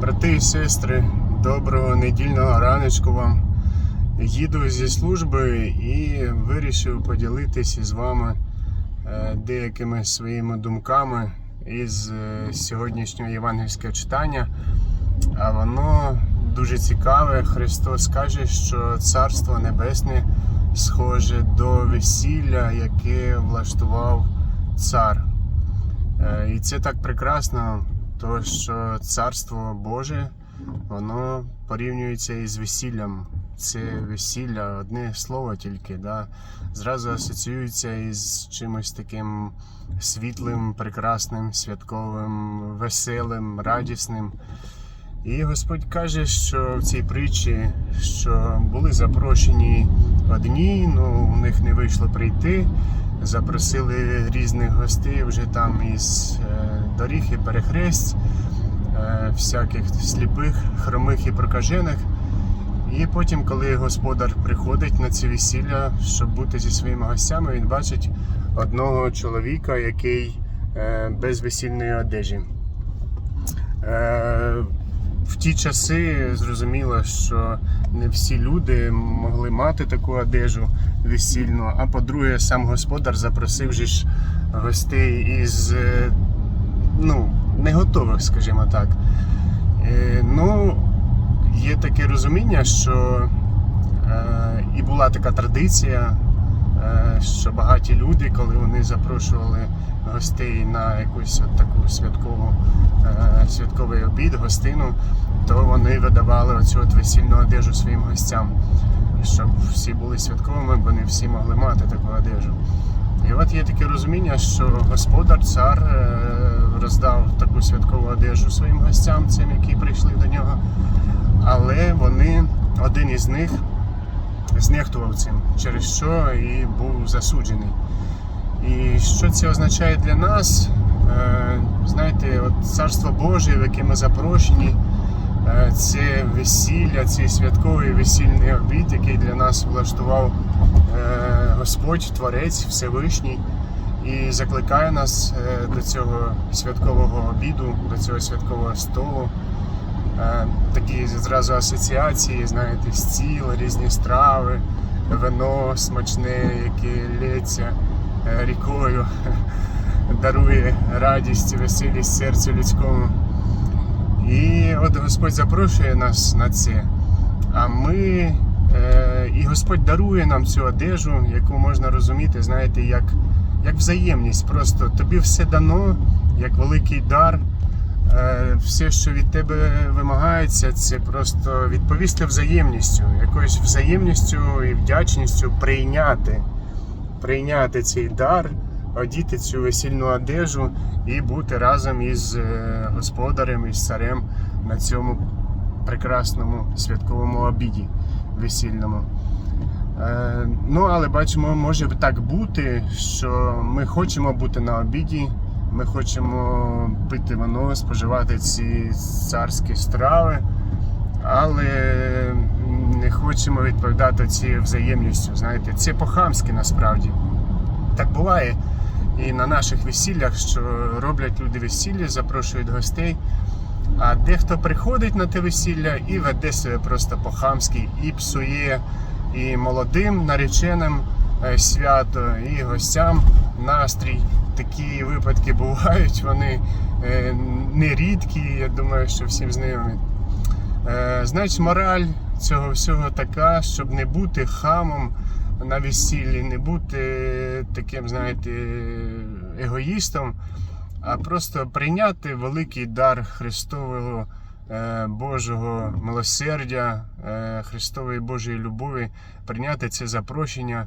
Брати і сестри, доброго недільного раночку вам. Їду зі служби і вирішив поділитися з вами е, деякими своїми думками із е, сьогоднішнього євангельського читання. А воно дуже цікаве. Христос каже, що Царство Небесне схоже до весілля, яке влаштував цар. Е, І це так прекрасно, то що царство Боже, воно порівнюється із весіллям. Це весілля, одне слово тільки, да, зразу асоціюється із чимось таким світлим, прекрасним, святковим, веселим, радісним. І Господь каже, що в цій притчі, що були запрошені одні, ну у них не вийшло прийти. Запросили різних гостей вже там із е, доріг і перехресть, е, всяких сліпих, хромих і прокажених. І потім, коли господар приходить на це весілля, щоб бути зі своїми гостями, він бачить одного чоловіка, який е, без весільної одежі. В ті часи зрозуміло, що не всі люди могли мати таку одежу весільну. А по-друге, сам господар запросив же ж гостей із е, ну, не готових, скажімо так. Е, Ну, є таке розуміння, що е, і була така традиція, що багаті люди, коли вони запрошували гостей на якусь от таку святкову, е, святковий обід, гостину, то вони видавали оцю от весільну одежу своїм гостям, щоб всі були святковими, бо не всі могли мати таку одежу. І от є таке розуміння, що господар, цар е, роздав таку святкову одежу своїм гостям, цим, які прийшли до нього. Але вони, один із них знехтував цим, через що і був засуджений. І що це означає для нас? Е, Знаєте, от Царство Боже, в яке ми запрошені, е, це весілля, цей святковий весільний обід, який для нас влаштував е, Господь, Творець Всевишній, і закликає нас до цього святкового обіду, до цього святкового столу. Такі зразу асоціації, знаєте, стіл, різні страви, вино смачне, яке лється е, рікою, дарує радість, веселість серцю людському. І от Господь запрошує нас на це. А ми, е, і Господь дарує нам цю одежу, яку можна розуміти, знаєте, як, як взаємність. Просто тобі все дано, як великий дар. Е, все, що від тебе вимагається, це просто відповісти взаємністю, якоюсь взаємністю і вдячністю прийняти, прийняти цей дар, одіти цю весільну одежу і бути разом із е, господарем, із царем на цьому прекрасному святковому обіді весільному. Е, Ну, але бачимо, може так бути, що ми хочемо бути на обіді, ми хочемо пити вино, споживати ці царські страви, але не хочемо відповідати цією взаємністю. Знаєте, це по-хамськи насправді. Так буває і на наших весіллях, що роблять люди весілля, запрошують гостей. А дехто приходить на те весілля і веде себе просто по-хамськи, і псує і молодим нареченим е, свято, і гостям настрій. Такі випадки бувають, вони е, не рідкі, я думаю, що всім знайомі. Е, Значить, мораль цього всього така, щоб не бути хамом на весіллі, не бути таким, знаєте, егоїстом, а просто прийняти великий дар Христового е, Божого милосердя, Христової Божої любові, прийняти це запрошення,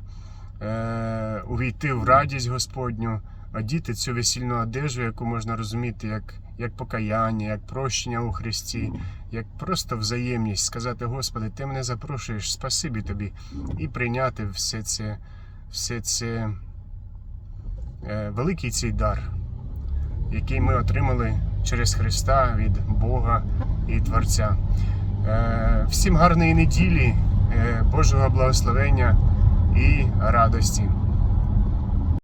е, увійти в радість Господню, одіти цю весільну одежу, яку можна розуміти як, як покаяння, як прощення у Христі, як просто взаємність, сказати, Господи, Ти мене запрошуєш, спасибі тобі, і прийняти все це, все це е, великий цей дар який ми отримали через Христа від Бога і Творця. Е, Всім гарної неділі, е, Божого благословення і радості.